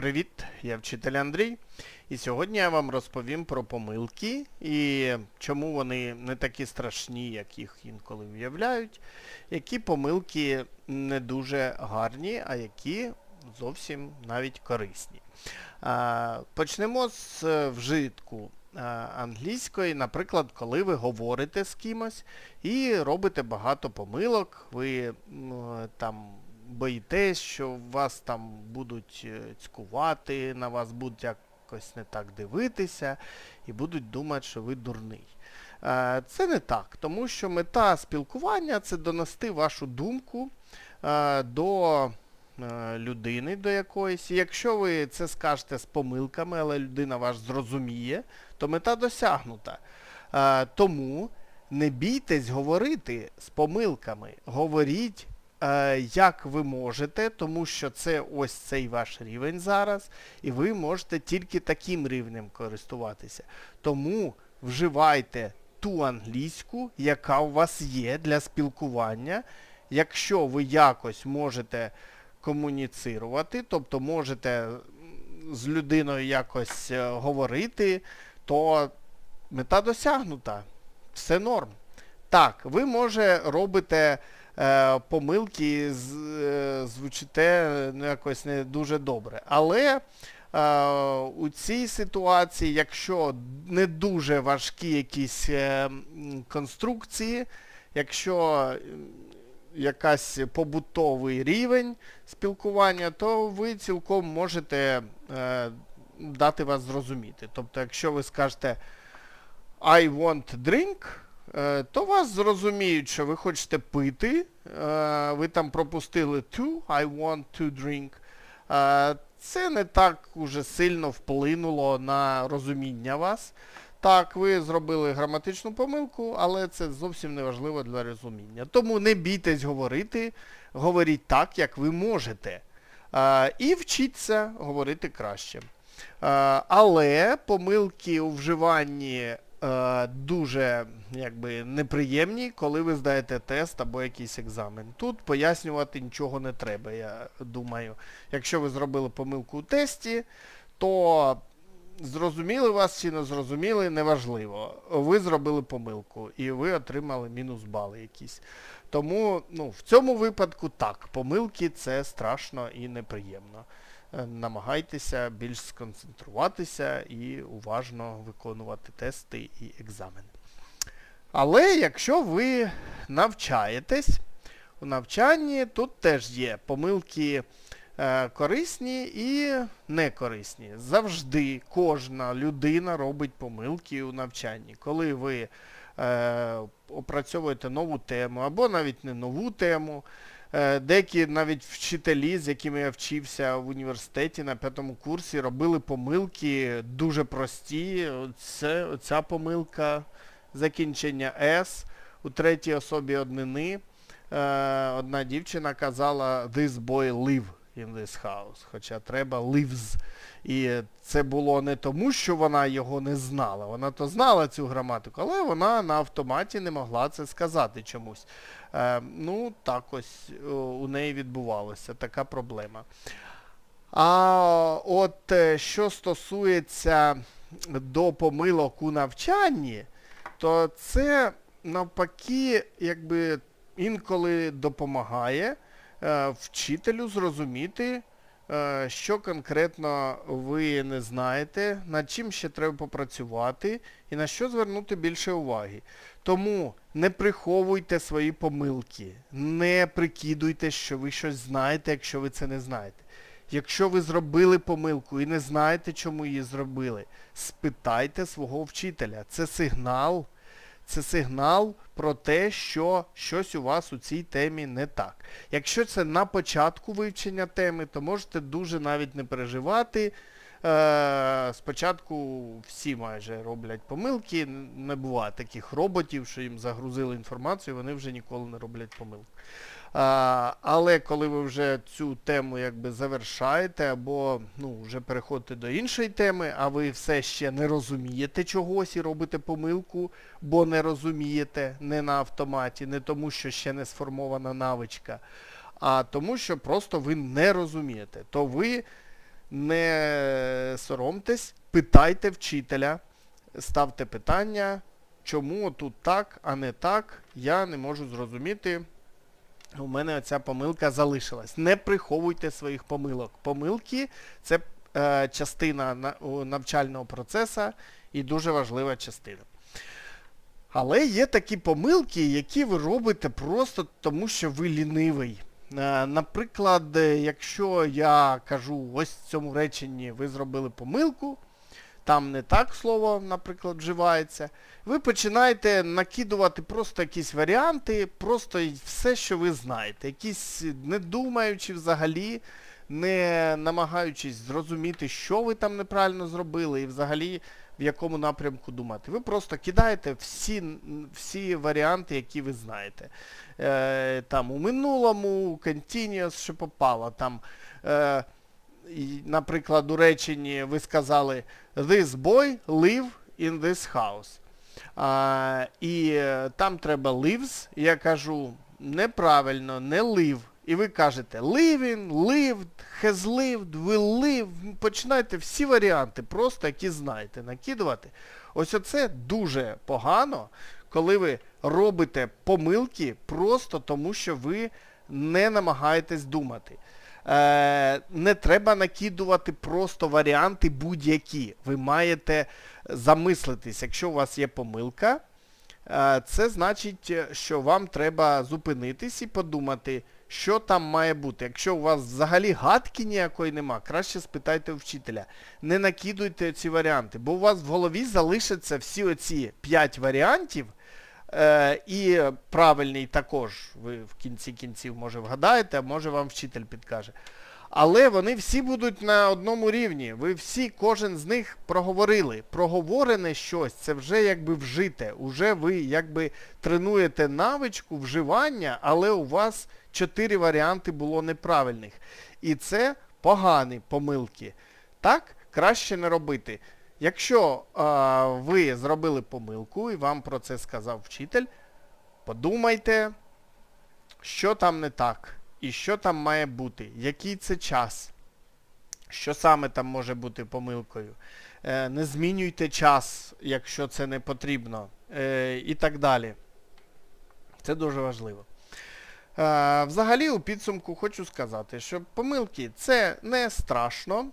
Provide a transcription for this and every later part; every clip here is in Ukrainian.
Привіт, я вчитель Андрій. І сьогодні я вам розповім про помилки і чому вони не такі страшні, як їх інколи уявляють, які помилки не дуже гарні, а які зовсім навіть корисні. Почнемо з е, вжитку англійської, наприклад, коли ви говорите з кимось і робите багато помилок, ви там боїтесь, що вас там будуть е, цькувати, на вас будуть якось не так дивитися і будуть думати, що ви дурний. Е, Це не так, тому що мета спілкування це донести вашу думку е, до людини до якоїсь. Якщо ви це скажете з помилками, але людина вас зрозуміє, то мета досягнута. Тому не бійтесь говорити з помилками. Говоріть як ви можете, тому що це ось цей ваш рівень зараз, і ви можете тільки таким рівнем користуватися. Тому вживайте ту англійську, яка у вас є для спілкування. Якщо ви якось можете комуніцирувати, тобто можете з людиною якось е, говорити, то мета досягнута. Все норм. Так, ви може робите е, помилки, е, звучите ну, якось не дуже добре. Але е, у цій ситуації, якщо не дуже важкі якісь е, конструкції, якщо якась побутовий рівень спілкування, то ви цілком можете е, дати вас зрозуміти. Тобто, якщо ви скажете I want drink, то вас зрозуміють, що ви хочете пити. е, Ви там пропустили to, I want to drink. Е, Це не так уже сильно вплинуло на розуміння вас. Так, ви зробили граматичну помилку, але це зовсім не важливо для розуміння. Тому не бійтесь говорити, говоріть так, як ви можете. Е, І вчіться говорити краще. Е, Але помилки у вживанні е, дуже якби, неприємні, коли ви здаєте тест або якийсь екзамен. Тут пояснювати нічого не треба, я думаю. Якщо ви зробили помилку у тесті, то зрозуміли вас чи не зрозуміли, неважливо. Ви зробили помилку і ви отримали мінус бали якісь. Тому ну, в цьому випадку так, помилки це страшно і неприємно. Е, Намагайтеся більш сконцентруватися і уважно виконувати тести і екзамени. Але якщо ви навчаєтесь, у навчанні тут теж є помилки е, корисні і некорисні. Завжди кожна людина робить помилки у навчанні. Коли ви е, опрацьовуєте нову тему або навіть не нову тему, Деякі навіть вчителі, з якими я вчився в університеті на п'ятому курсі, робили помилки дуже прості. Це, ця помилка закінчення S у третій особі однини. Е, Одна дівчина казала This boy live in this house, хоча треба lives. І це було не тому, що вона його не знала. Вона то знала цю граматику, але вона на автоматі не могла це сказати чомусь. Е, ну, так ось у неї відбувалася така проблема. А от е, що стосується до помилок у навчанні, то це навпаки, якби інколи допомагає е, вчителю зрозуміти, е, що конкретно ви не знаєте, над чим ще треба попрацювати і на що звернути більше уваги. Тому не приховуйте свої помилки, не прикидуйте, що ви щось знаєте, якщо ви це не знаєте. Якщо ви зробили помилку і не знаєте, чому її зробили, спитайте свого вчителя. Це сигнал, це сигнал про те, що щось у вас у цій темі не так. Якщо це на початку вивчення теми, то можете дуже навіть не переживати. Е, спочатку всі майже роблять помилки, не буває таких роботів, що їм загрузили інформацію, вони вже ніколи не роблять помилок. А, але коли ви вже цю тему якби завершаєте, або ну, вже переходите до іншої теми, а ви все ще не розумієте чогось і робите помилку, бо не розумієте, не на автоматі, не тому, що ще не сформована навичка, а тому, що просто ви не розумієте, то ви не соромтесь, питайте вчителя, ставте питання, чому тут так, а не так, я не можу зрозуміти. У мене оця помилка залишилась. Не приховуйте своїх помилок. Помилки це е, частина навчального процесу і дуже важлива частина. Але є такі помилки, які ви робите просто тому, що ви лінивий. Е, Наприклад, е, якщо я кажу, ось в цьому реченні ви зробили помилку, там не так слово, наприклад, вживається, ви починаєте накидувати просто якісь варіанти, просто все, що ви знаєте. Якісь не думаючи взагалі, не намагаючись зрозуміти, що ви там неправильно зробили і взагалі в якому напрямку думати. Ви просто кидаєте всі, всі варіанти, які ви знаєте. Е, там у минулому, continuous, що попало. Там, е, наприклад, у реченні ви сказали This boy live in this house. А, і е, там треба lives. Я кажу неправильно, не live. І ви кажете living, lived, has lived, will live. Починайте всі варіанти, просто які знаєте, накидувати. Ось оце дуже погано, коли ви робите помилки просто тому, що ви не намагаєтесь думати. Е, не треба накидувати просто варіанти будь-які. Ви маєте замислитись, якщо у вас є помилка, е, це значить, що вам треба зупинитись і подумати, що там має бути. Якщо у вас взагалі гадки ніякої нема, краще спитайте у вчителя. Не накидуйте ці варіанти, бо у вас в голові залишаться всі оці 5 варіантів, Е, і правильний також, ви в кінці кінців може вгадаєте, а може вам вчитель підкаже. Але вони всі будуть на одному рівні. Ви всі, кожен з них проговорили. Проговорене щось, це вже якби вжите. Уже ви якби тренуєте навичку вживання, але у вас чотири варіанти було неправильних. І це погані помилки. Так, краще не робити. Якщо а, ви зробили помилку і вам про це сказав вчитель, подумайте, що там не так, і що там має бути, який це час, що саме там може бути помилкою. Е, не змінюйте час, якщо це не потрібно, е, і так далі. Це дуже важливо. Е, взагалі, у підсумку хочу сказати, що помилки це не страшно.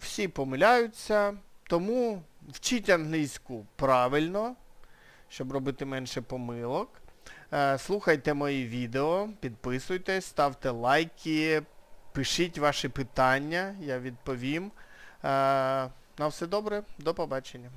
Всі помиляються, тому вчіть англійську правильно, щоб робити менше помилок. Е, слухайте мої відео, підписуйтесь, ставте лайки, пишіть ваші питання, я відповім. Е, на все добре, до побачення.